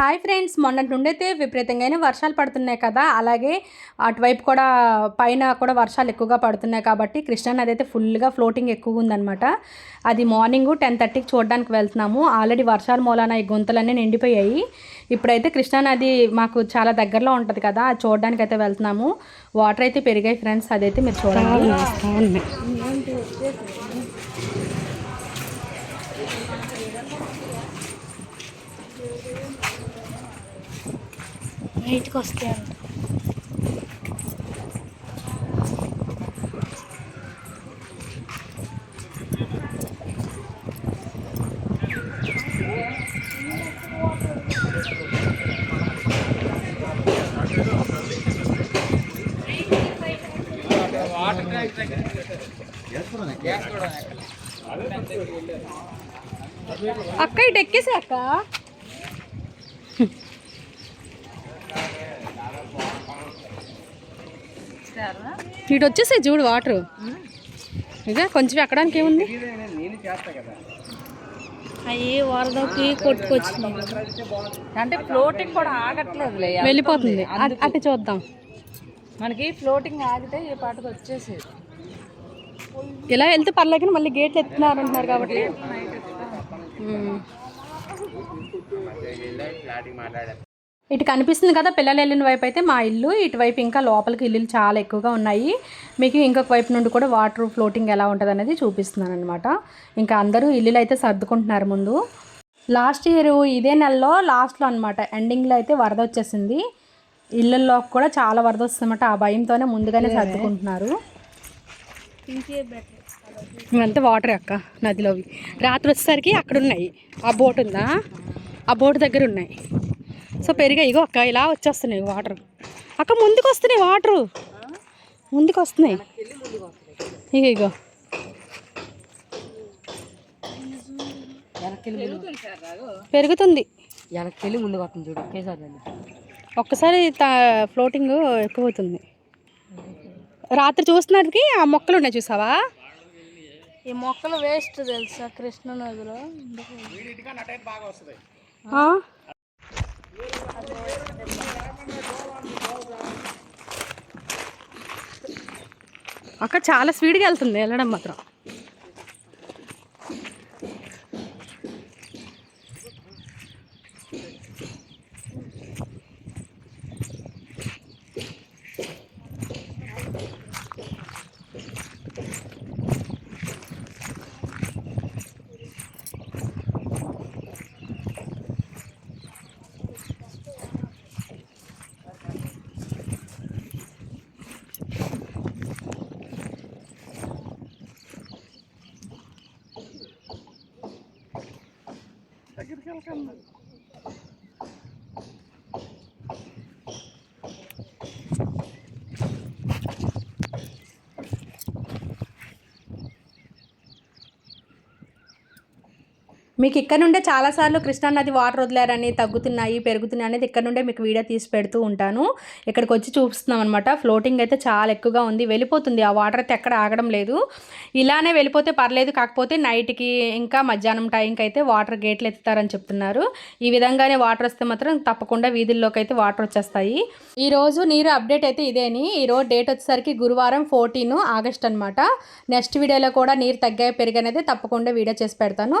Hi friends మొన్నటి నుండి అయితే విపరీతంగానే వర్షాలు పడుతున్నాయి కదా అలాగే అటువైపు కూడా పైన కూడా వర్షాలు ఎక్కువగా పడుతున్నాయి కాబట్టి కృష్ణా నది అయితే ఫుల్గా ఫ్లోటింగ్ ఎక్కువగా ఉందన్నమాట. అది మార్నింగ్ టెన్ థర్టీకి చూడడానికి వెళ్తున్నాము. ఆల్రెడీ వర్షాల మూలాన ఈ గుంతలన్నీ నిండిపోయాయి. ఇప్పుడైతే కృష్ణా నది మాకు చాలా దగ్గరలో ఉంటుంది కదా అది చూడడానికి అయితే వెళ్తున్నాము. వాటర్ అయితే పెరిగాయి ఫ్రెండ్స్ అదైతే మీరు చూడండి. బయటకు వస్తాయి అక్క ఇటు ఎక్కేసి అక్క. ఇటు వచ్చేసాయి చూడు వాటర్. ఇదే కొంచెం ఎక్కడానికి ఏముంది? అవి వరదకి కొట్టుకొచ్చినాయి అంటే ఫ్లోటింగ్ కూడా ఆగట్లేదు వెళ్ళిపోతుంది. అటు- చూద్దాం. మనకి ఫ్లోటింగ్ ఆగితే ఈ పాటకు వచ్చేసేది. ఇలా వెళ్తే పర్లేదు కానీ మళ్ళీ గేట్లు ఎత్తున్నారు అంటున్నారు కాబట్టి. ఇటు కనిపిస్తుంది కదా పిల్లలు వెళ్ళిన వైపు అయితే మా ఇల్లు. ఇటువైపు ఇంకా లోపలికి ఇల్లులు చాలా ఎక్కువగా ఉన్నాయి. మీకు ఇంకొక వైపు నుండి కూడా వాటర్ ఫ్లోటింగ్ ఎలా ఉంటుంది అనేది చూపిస్తున్నాను అనమాట ఇంకా అందరూ ఇల్లులు అయితే సర్దుకుంటున్నారు ముందు. లాస్ట్ ఇయర్ ఇదే నెలలో లాస్ట్లో అనమాట ఎండింగ్లో అయితే వరద వచ్చేసింది. ఇళ్ళల్లో కూడా చాలా వరద వస్తుందన్నమాట. ఆ భయంతోనే ముందుగానే సర్దుకుంటున్నారు. ఇవంతా వాటర్ అక్క నదిలోవి. రాత్రి వచ్చేసరికి అక్కడ ఉన్నాయి ఆ బోట్ ఉందా? ఆ బోట్ దగ్గర ఉన్నాయి. సో పెరిగా ఇగో అక్క ఇలా వచ్చేస్తున్నాయి వాటర్. అక్క ముందుకు వస్తున్నాయి వాటరు. ముందుకు వస్తున్నాయి ఇగో ఇగో. పెరుగుతుంది. వెనక్కి ముందు వస్తుంది చూడు ఒకేసారి ఒక్కసారి ఫ్లోటింగ్ ఎక్కువ అవుతుంది రాత్రి చూస్తున్నట్టుకి ఆ మొక్కలు ఉన్నాయి చూసావా? ఈ మొక్కలు వేస్ట్ తెలుసా కృష్ణ నదిలో? ఆ? అక్క చాలా స్పీడ్గా వెళ్తుంది వెళ్ళడం మాత్రం. 是不是什么 మీకు ఇక్కడ నుండే చాలాసార్లు కృష్ణానది వాటర్ వదిలారని తగ్గుతున్నాయి పెరుగుతున్నాయి అనేది ఇక్కడ నుండే మీకు వీడియో తీసి పెడుతూ ఉంటాను. ఇక్కడికి వచ్చి చూపిస్తున్నాం అనమాట ఫ్లోటింగ్ అయితే చాలా ఎక్కువగా ఉంది. వెళ్ళిపోతుంది. ఆ వాటర్ అయితే ఎక్కడ ఆగడం లేదు. ఇలానే వెళ్ళిపోతే పర్లేదు. కాకపోతే నైట్కి ఇంకా మధ్యాహ్నం టైంకి అయితే వాటర్ గేట్లు ఎత్తుతారని చెప్తున్నారు. ఈ విధంగానే వాటర్ వస్తే మాత్రం తప్పకుండా వీధుల్లోకి అయితే వాటర్ వచ్చేస్తాయి. ఈరోజు నీరు అప్డేట్ అయితే ఇదేని. ఈ రోజు డేట్ వచ్చేసరికి గురువారం ఫోర్టీన్ ఆగస్ట్ అనమాట నెక్స్ట్ వీడియోలో కూడా నీరు తగ్గాయి పెరిగనేది తప్పకుండా వీడియో చేసి పెడతాను.